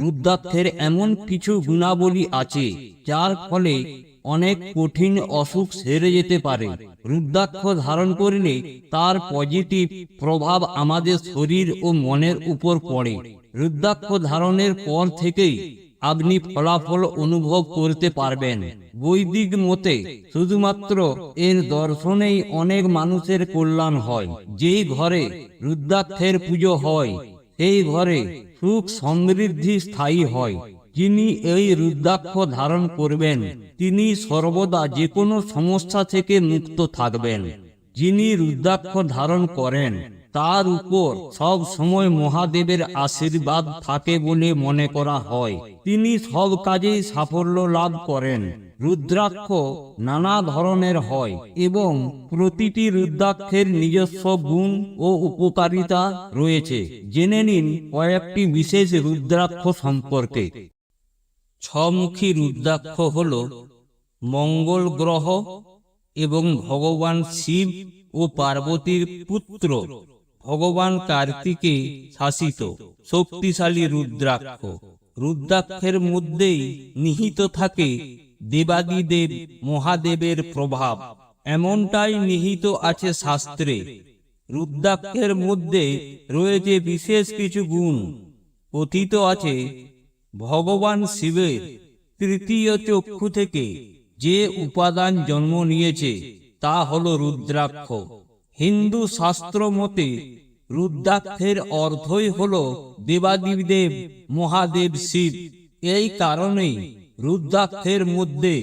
রুদ্রাক্ষের এমন কিছু গুণাবলী আছে, যার ফলে অনেক কঠিন অসুখ সেরে যেতে পারে। রুদ্রাক্ষ ধারণ করলে তার পজিটিভ প্রভাব আমাদের শরীর ও মনের উপর পড়ে। রুদ্রাক্ষ ধারণের পর থেকেই আপনি ফলাফল অনুভব করতে পারবেন। বৈদিক মতে শুধুমাত্র এর দর্শনেই অনেক মানুষের কল্যাণ হয়। যেই ঘরে রুদ্রাক্ষের পুজো হয় সেই ঘরে সুখ সমৃদ্ধি স্থায়ী হয়। যিনি এই রুদ্রাক্ষ ধারণ করবেন, তিনি সর্বদা যে কোনো সমস্যা থেকে মুক্ত থাকবেন। যিনি রুদ্রাক্ষ ধারণ করেন তার উপর সব সময় মহাদেবের আশীর্বাদ থাকে বলে মনে করা হয়। তিনি সব কাজেই সাফল্য লাভ করেন। রুদ্রাক্ষ নানা ধরনের হয় এবং প্রতিটি রুদ্রাক্ষের নিজস্ব গুণ ও উপকারিতা রয়েছে। জেনে নিন কয়েকটি বিশেষ রুদ্রাক্ষ সম্পর্কে। ছমুখী রুদ্রাক্ষ হল মঙ্গল গ্রহ এবং ভগবান শিব ও পার্বতীর পুত্র। ভগবান কার্তিকে শাসিত, শক্তিশালী রুদ্রাক্ষ। রুদ্রাক্ষের মধ্যেই নিহিত থাকে দেবাদিদেব মহাদেবের প্রভাব। এমনটাই নিহিত আছে শাস্ত্রে। রুদ্রাক্ষের মধ্যে রয়েছে বিশেষ কিছু গুণ। কথিত আছে, ভগবান শিবের তৃতীয় চক্ষু থেকে যে উপাদান জন্ম নিয়েছে, তা হল রুদ্রাক্ষ। হিন্দু শাস্ত্র মতে, রুদ্রাক্ষের অর্থই হল দেবাদিদেব, মহাদেব শিব। এই কারণেই রুদ্রাক্ষের মধ্যে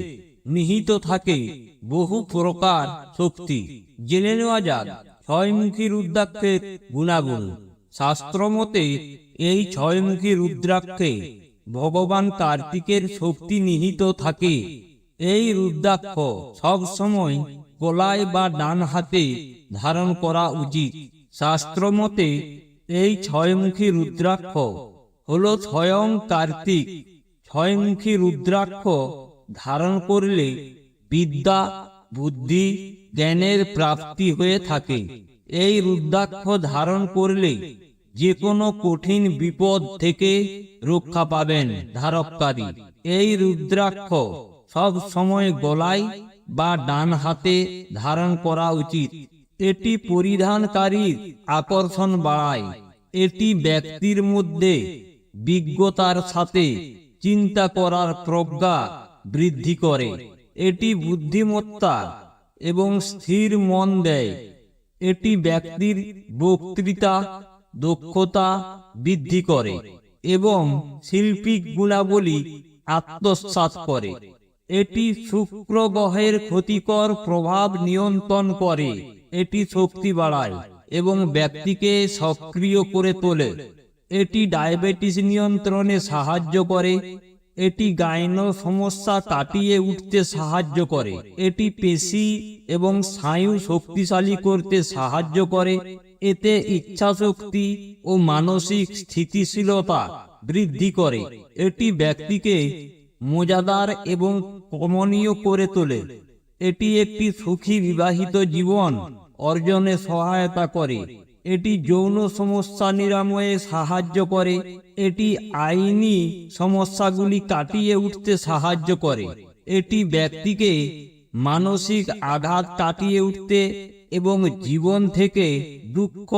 নিহিত থাকে বহু প্রকার শক্তি। জেনে নেওয়া যাক, ছয়মুখী রুদ্রাক্ষের গুণাগুণ। শাস্ত্র মতে, এই ছয়মুখী রুদ্রাক্ষে ভগবান কার্তিকের শক্তি নিহিত থাকে। এই রুদ্রাক্ষ সব সময় গলায় বা ডান হাতে ধারণ করা উচিত। শাস্ত্র মতে, এই ছয়মুখী রুদ্রাক্ষ হল স্বয়ং কার্তিক। ছয়মুখী রুদ্রাক্ষ ধারণ করলে বিদ্যা, বুদ্ধি, জ্ঞানের প্রাপ্তি হয়ে থাকে। এই রুদ্রাক্ষ ধারণ করলে যে কোনো কঠিন বিপদ থেকে রক্ষা পাবেন ধারককারী। এই রুদ্রাক্ষ সব সময় গলায় বা ডান হাতে ধারণ করা উচিত। এটি পরিধানকারীর আকর্ষণ বাড়ায়। এটি ব্যক্তির মধ্যে বিজ্ঞতার সাথে চিন্তা করার প্রজ্ঞা বৃদ্ধি করে। এটি বুদ্ধিমত্তা এবং স্থির মন দেয়। এটি ব্যক্তির বক্তৃতা, দক্ষতা বৃদ্ধি করে এবং শিল্পিক গুণাবলী আত্মসাৎ করে। এটি শুক্র গ্রহের ক্ষতিকর প্রভাব নিয়ন্ত্রণ করে, এটি শক্তি বাড়ায় এবং ব্যক্তিকে সক্রিয় করে তোলে। এটি ডায়াবেটিস নিয়ন্ত্রণে সাহায্য করে, এটি গাইন সমস্যা কাটিয়ে উঠতে সাহায্য করে, এটি পেশি এবং স্নায়ু শক্তিশালী করতে সাহায্য করে, এতে ইচ্ছা শক্তি ও মানসিক স্থিতিশীলতা বৃদ্ধি করে। এটি ব্যক্তিকে মজাদার এবং কমনীয় করে তোলে। এটি একটি সুখী বিবাহিত জীবন অর্জনে সহায়তা করে। এটি যৌন সমস্যা নিরাময়ে সাহায্য করে। এটি আইনি সমস্যাগুলি কাটিয়ে উঠতে সাহায্য করে। এটি ব্যক্তিকে মানসিক আঘাত কাটিয়ে উঠতে এবং জীবন থেকে দুঃখ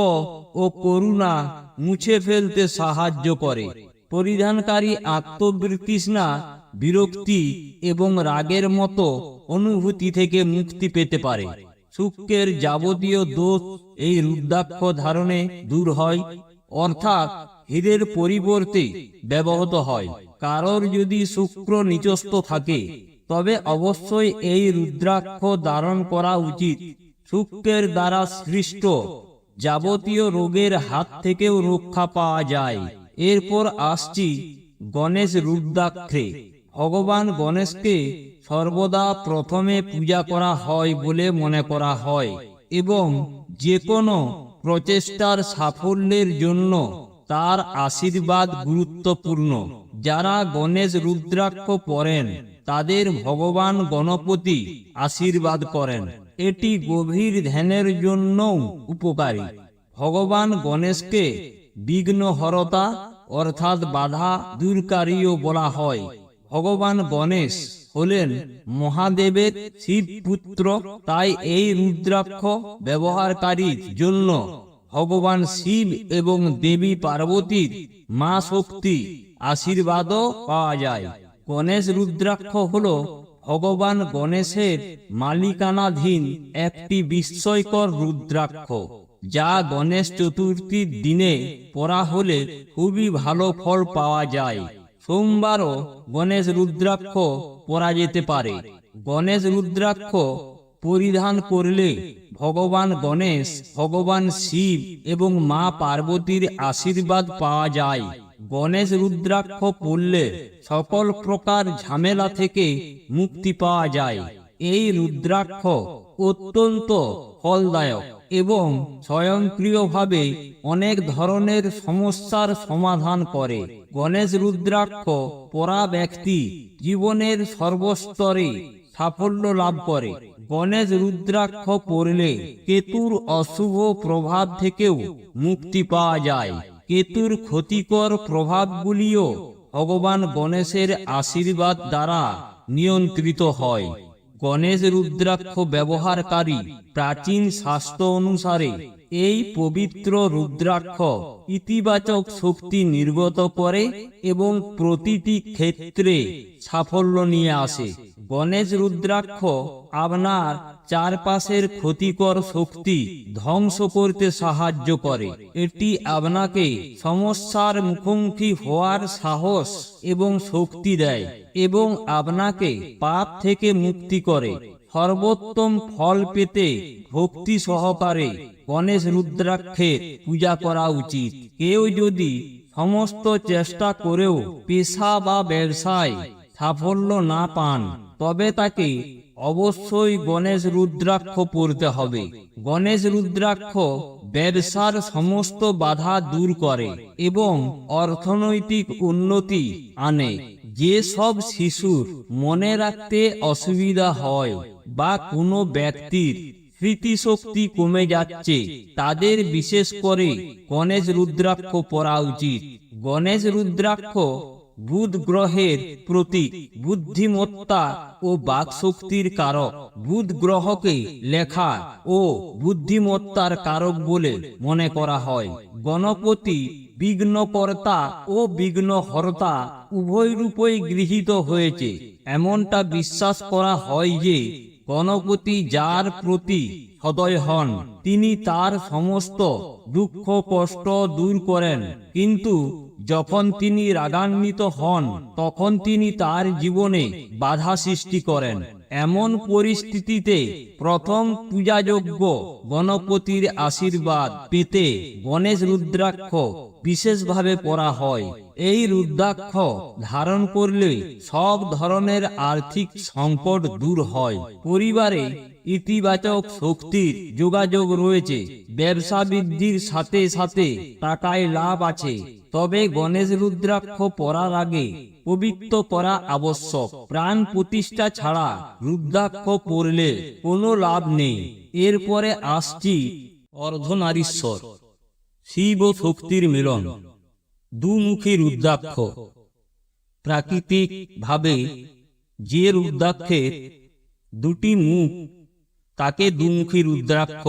ও করুণা মুছে ফেলতে সাহায্য করে। পরিধানকারী আত্মবৃতৃষ্ণা বিরক্তি এবং রাগের মতো অনুভূতি থেকে মুক্তি পেতে পারে। শুক্রের যাবতীয় দোষ এই রুদ্রাক্ষ ধারণে দূর হয়, অর্থাৎ হীরের পরিবর্তে ব্যবহৃত হয়। কারোর যদি শুক্র নিচস্থ থাকে, তবে অবশ্যই এই রুদ্রাক্ষ ধারণ করা উচিত। শুক্রের দ্বারা সৃষ্ট যাবতীয় রোগের হাত থেকেও রক্ষা পাওয়া যায়। এরপর আসছি গণেশ রুদ্রাক্ষে। ভগবান গণেশকে সর্বদা প্রথমে পূজা করা হয় বলে মনে করা হয় এবং যে কোনো প্রচেষ্টার সাফল্যের জন্য তার আশীর্বাদ গুরুত্বপূর্ণ। যারা গণেশ রুদ্রাক্ষ পড়েন তাদের ভগবান গণপতি আশীর্বাদ করেন। এটি গভীর ধ্যানের জন্যও উপকারী। ভগবান গণেশকে বিঘ্নহরতা, অর্থাৎ বাধা দূরকারীও বলা হয়। ভগবান গণেশ হলেন মহাদেবের শিব পুত্র তাই এই রুদ্রাক্ষ ব্যবহারকারীর জন্য ভগবান শিব এবং দেবী পার্বতীর মা শক্তি আশীর্বাদও পাওয়া যায়। গণেশ রুদ্রাক্ষ হল ভগবান গণেশের মালিকানাধীন একটি বিস্ময়কর রুদ্রাক্ষ, যা গণেশ চতুর্থীর দিনে পরা হলে খুবই ভালো ফল পাওয়া যায়। সোমবারও গণেশ রুদ্রাক্ষ পরা যেতে পারে। গণেশ রুদ্রাক্ষ পরিধান করলে ভগবান গণেশ, ভগবান শিব এবং মা পার্বতীর আশীর্বাদ পাওয়া যায়। গণেশ রুদ্রাক্ষ পড়লে সকল প্রকার ঝামেলা থেকে মুক্তি পাওয়া যায়। এই রুদ্রাক্ষ অত্যন্ত ফলদায়ক। এবং স্বয়ংক্রিয়ভাবে অনেক ধরনের সমস্যার সমাধান করে। গণেশ রুদ্রাক্ষ পরা ব্যক্তি জীবনের সর্বস্তরে সাফল্য লাভ করে। গণেশ রুদ্রাক্ষ পড়লে কেতুর অশুভ প্রভাব থেকেও মুক্তি পাওয়া যায়। কেতুর ক্ষতিকর প্রভাবগুলিও ভগবান গণেশের আশীর্বাদ দ্বারা নিয়ন্ত্রিত হয়। গণেশ রুদ্রাক্ষ ব্যবহারকারী প্রাচীন স্বাস্থ্য অনুসারে, এই পবিত্র রুদ্রাক্ষ ইতিবাচক শক্তি নির্গত করে এবং প্রতিটি ক্ষেত্রে সাফল্য নিয়ে আসে। গণেশ রুদ্রাক্ষ আপনার চারপাশের ক্ষতিকর শক্তি ধ্বংস করতে সাহায্য করে। এটি আপনাকে সমস্যার মুখোমুখি হওয়ার সাহস এবং শক্তি দেয় এবং আপনাকে পাপ থেকে মুক্তি করে। সর্বোত্তম ফল পেতে ভক্তি সহকারে গণেশ রুদ্রাক্ষের পূজা করা উচিত। কেউ যদি সমস্ত চেষ্টা করেও পেশা বা ব্যবসায় সাফল্য না পান তবে তাকে অবশ্যই গণেশ রুদ্রাক্ষ পড়তে হবে। গণেশ রুদ্রাক্ষ ব্যবসার সমস্ত বাধা দূর করে এবং অর্থনৈতিক উন্নতি আনে। যে সব শিশুর মনে রাখতে অসুবিধা হয় বা কোনো ব্যক্তির স্মৃতিশক্তি কমে যাচ্ছে, তাদের বিশেষ করে গণেশ রুদ্রাক্ষ পরা উচিত। গণেশ রুদ্রাক্ষ বুধ গ্রহের প্রতীক বুদ্ধিমত্তা ও বাকশক্তির কারক। বুধ গ্রহকে লেখা ও বুদ্ধিমত্তার কারক বলে মনে করা হয়। গণপতি, বিঘ্নকর্তা ও বিঘ্নহর্তা উভয় রূপই গৃহীত হয়েছে। এমনটা বিশ্বাস করা হয় যে, গণপতি যার প্রতি সদয় হন, তিনি তার সমস্ত দুঃখ কষ্ট দূর করেন। কিন্তু যখন তিনি রাগান্বিত হন, তখন তিনি তার জীবনে বাধা সৃষ্টি করেন। এমন পরিস্থিতিতে প্রথম পূজাযোগ্য গণপতির আশীর্বাদ পেতে গণেশ রুদ্রাক্ষ বিশেষভাবে পড়া হয়। এই রুদ্রাক্ষ ধারণ করলে সব ধরনের আর্থিক সংকট দূর হয়। পরিবারে ইতিবাচক শক্তির যোগাযোগ রয়েছে। ব্যবসা বৃদ্ধির সাথে সাথে টাকায় লাভ আছে। তবে গণেশ রুদ্রাক্ষ পরার আগে পবিত্র করা আবশ্যক। প্রাণ প্রতিষ্ঠা ছাড়া রুদ্রাক্ষ পড়লে কোনো লাভ নেই। এরপরে আসছি অর্ধনারীশ্বর। শিব শক্তির মিলন। দুমুখী রুদ্রাক্ষ। প্রাকৃতিক ভাবে যে রুদ্রাক্ষের দুটি মুখ, তাকে দুমুখী রুদ্রাক্ষ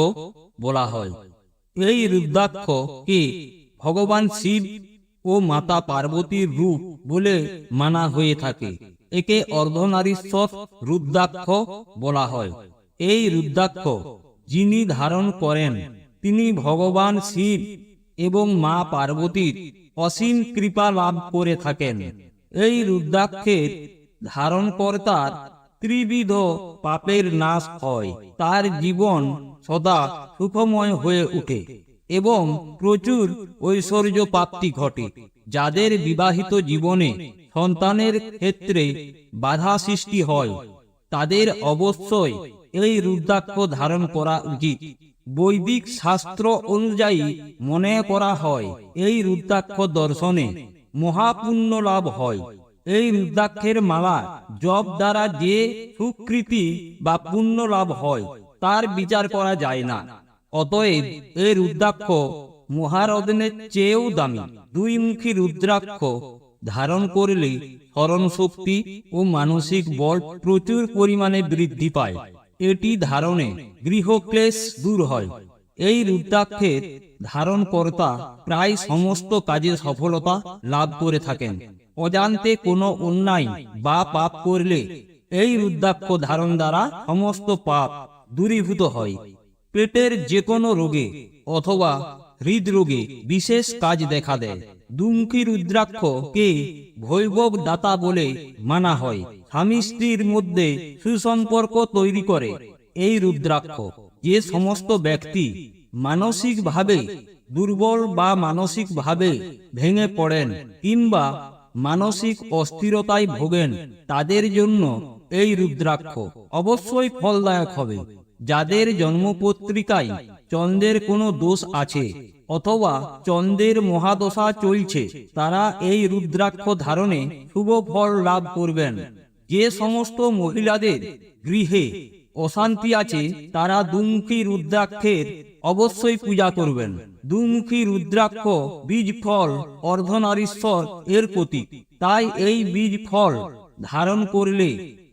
বলা হয়। এই রুদ্রাক্ষকে ভগবান শিব ও মাতা পার্বতীর রূপ বলে মানা হয়ে থাকে। একে অর্ধনারীশ্বর রুদ্রাক্ষ বলা হয়। এই রুদ্রাক্ষ যিনি ধারণ করেন, তিনি ভগবান শিব এবং মা পার্বতীর অসীম কৃপা লাভ করে থাকেন। এই রুদ্রাক্ষের ধারণকর্তার ত্রিবিধ পাপের নাশ হয়। তার জীবন সদা সুখময় হয়ে ওঠে এবং প্রচুর ঐশ্বর্য প্রাপ্তি ঘটে। যাদের বিবাহিত জীবনে সন্তানের ক্ষেত্রে বাধা সৃষ্টি হয়, তাদের অবশ্যই এই রুদ্রাক্ষ ধারণ করা উচিত। বৈদিক শাস্ত্র অনুযায়ী মনে করা হয়, এই রুদ্রাক্ষ দর্শনে মহাপুণ্য লাভ হয়। এই রুদ্রাক্ষের মালা জপ দ্বারা যে সুকৃতি বা পুণ্য লাভ হয়, তার বিচার করা যায় না। অতএব এই রুদ্রাক্ষ মহারত্নের চেয়েও দামি। দুই মুখী রুদ্রাক্ষ ধারণ করলে স্মরণ শক্তি ও মানসিক বল প্রচুর পরিমাণে বৃদ্ধি পায়। এটি ধারণে গৃহক্লেশ দূর হয়। এই রুদ্রাক্ষের ধারণকর্তা প্রায় সমস্ত কাজে সফলতা লাভ করে থাকেন। অজান্তে কোনো অন্যায় বা পাপ করলে এই রুদ্রাক্ষ ধারণ দ্বারা সমস্ত পাপ দূরীভূত হয়। পেটের যে কোনো রোগে অথবা হৃদরোগে বিশেষ কাজ দেখা দেয়। দুমুখী রুদ্রাক্ষকে ভৈবব দাতা বলে মানা হয়। স্বামী স্ত্রীর মধ্যে সুসম্পর্ক তৈরি করে এই রুদ্রাক্ষ, যে সমস্ত ব্যক্তি মানসিকভাবে দুর্বল বা মানসিকভাবে ভেঙে পড়েন কিংবা মানসিক অস্থিরতায় ভোগেন, তাদের জন্য এই রুদ্রাক্ষ অবশ্যই ফলদায়ক হবে। যাদের জন্মপত্রিকায় চন্দ্রের কোনো দোষ আছে অথবা চন্দ্রের মহাদশা চলছে, তারা এই রুদ্রাক্ষ ধারণে শুভ ফল লাভ করবেন। যে সমস্ত মহিলাদের গৃহে অশান্তি আছে, তারা দুমুখী রুদ্রাক্ষের অবশ্যই পূজা করবেন। দুমুখী রুদ্রাক্ষ বীজ ফল অর্ধনারীশ্বর এর প্রতীক। তাই এই বীজ ফল ধারণ করলে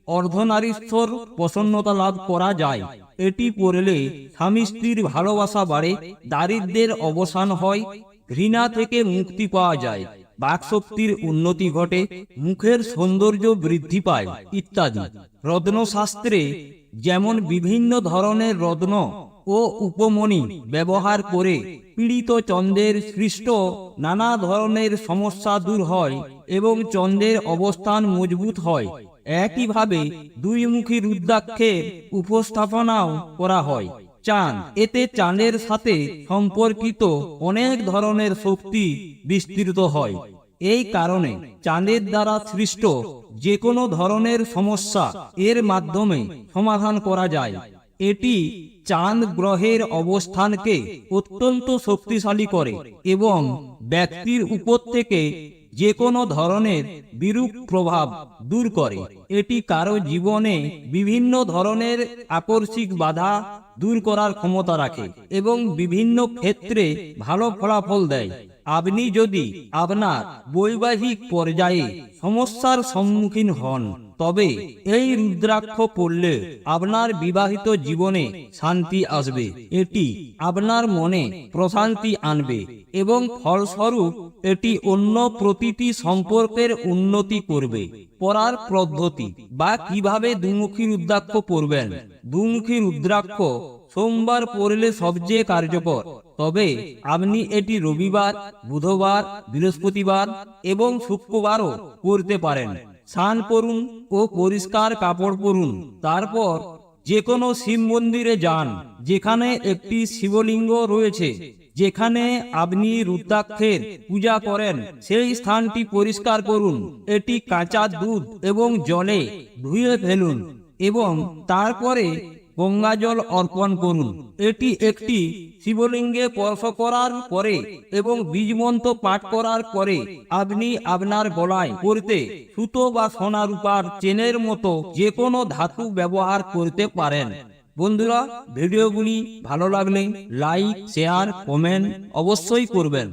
অর্ধনারীশ্বর প্রসন্নতা লাভ করা যায়। এটি পড়লে স্বামী স্ত্রীর ভালোবাসা বাড়ে দারিদ্রের অবসান হয়, ঘৃণা থেকে মুক্তি পাওয়া যায়, বাকশক্তির উন্নতি ঘটে, মুখের সৌন্দর্য বৃদ্ধি পায়, ইত্যাদি। রত্নশাস্ত্রে যেমন বিভিন্ন ধরনের রত্ন ও উপমণি ব্যবহার করে পীড়িত চন্দ্রের সৃষ্ট নানা ধরনের সমস্যা দূর হয় এবং চন্দ্রের অবস্থান মজবুত হয় একইভাবে দুই মুখী রুদ্রাক্ষের উপস্থাপনাও করা হয়। চাঁদ এতে চাঁদের সাথে সম্পর্কিত অনেক ধরনের শক্তি বিস্তৃত হয়। এই কারণে চাঁদের দ্বারা সৃষ্ট যে কোনো ধরনের সমস্যা এর মাধ্যমে সমাধান করা যায়। এটি চাঁদ গ্রহের অবস্থানকে অত্যন্ত শক্তিশালী করে এবং ব্যক্তির উপর থেকে যে কোনো ধরনের বিরূপ প্রভাব দূর করে। এটি কারও জীবনে বিভিন্ন ধরনের আকর্ষিক বাধা দূর করার ক্ষমতা রাখে এবং বিভিন্ন ক্ষেত্রে ভালো ফলাফল দেয়। আপনি যদি আপনার বৈবাহিক পর্যায়ে সমস্যার সম্মুখীন হন, তবে এই রুদ্রাক্ষ পড়লে আপনার বিবাহিত জীবনে শান্তি আসবে। এটি আপনার মনে প্রশান্তি আনবে এবং ফলস্বরূপ এটি অন্য প্রতিটি সম্পর্কের উন্নতি করবে। পড়ার পদ্ধতি, বা কীভাবে দুমুখী রুদ্রাক্ষ পড়বেন? দুমুখী রুদ্রাক্ষ সোমবার পড়লে সবচেয়ে কার্যকর। তবে আপনি এটি রবিবার, বুধবার, বৃহস্পতিবার এবং শুক্রবারও করতে পারেন। স্নান করুন ও পরিষ্কার কাপড় পরুন। তারপর যে কোনো শিব মন্দিরে যান, যেখানে একটি শিবলিঙ্গ রয়েছে। যেখানে আপনি রুদ্রাক্ষের পূজা করেন, সেই স্থানটি পরিষ্কার করুন। এটি কাঁচা দুধ এবং জলে ধুয়ে ফেলুন এবং তারপরে গঙ্গা জল অর্পণ করুন। এটি একটি শিবলিঙ্গে স্পর্শ করার পরে এবং বীজমন্ত্র পাঠ করার পরে আপনি আপনার গলায় পরতে সুতো বা সোনা রূপার চেনের মতো যে কোনো ধাতু ব্যবহার করতে পারেন। বন্ধুরা, ভিডিওগুলি ভালো লাগলে লাইক শেয়ার কমেন্ট অবশ্যই করবেন।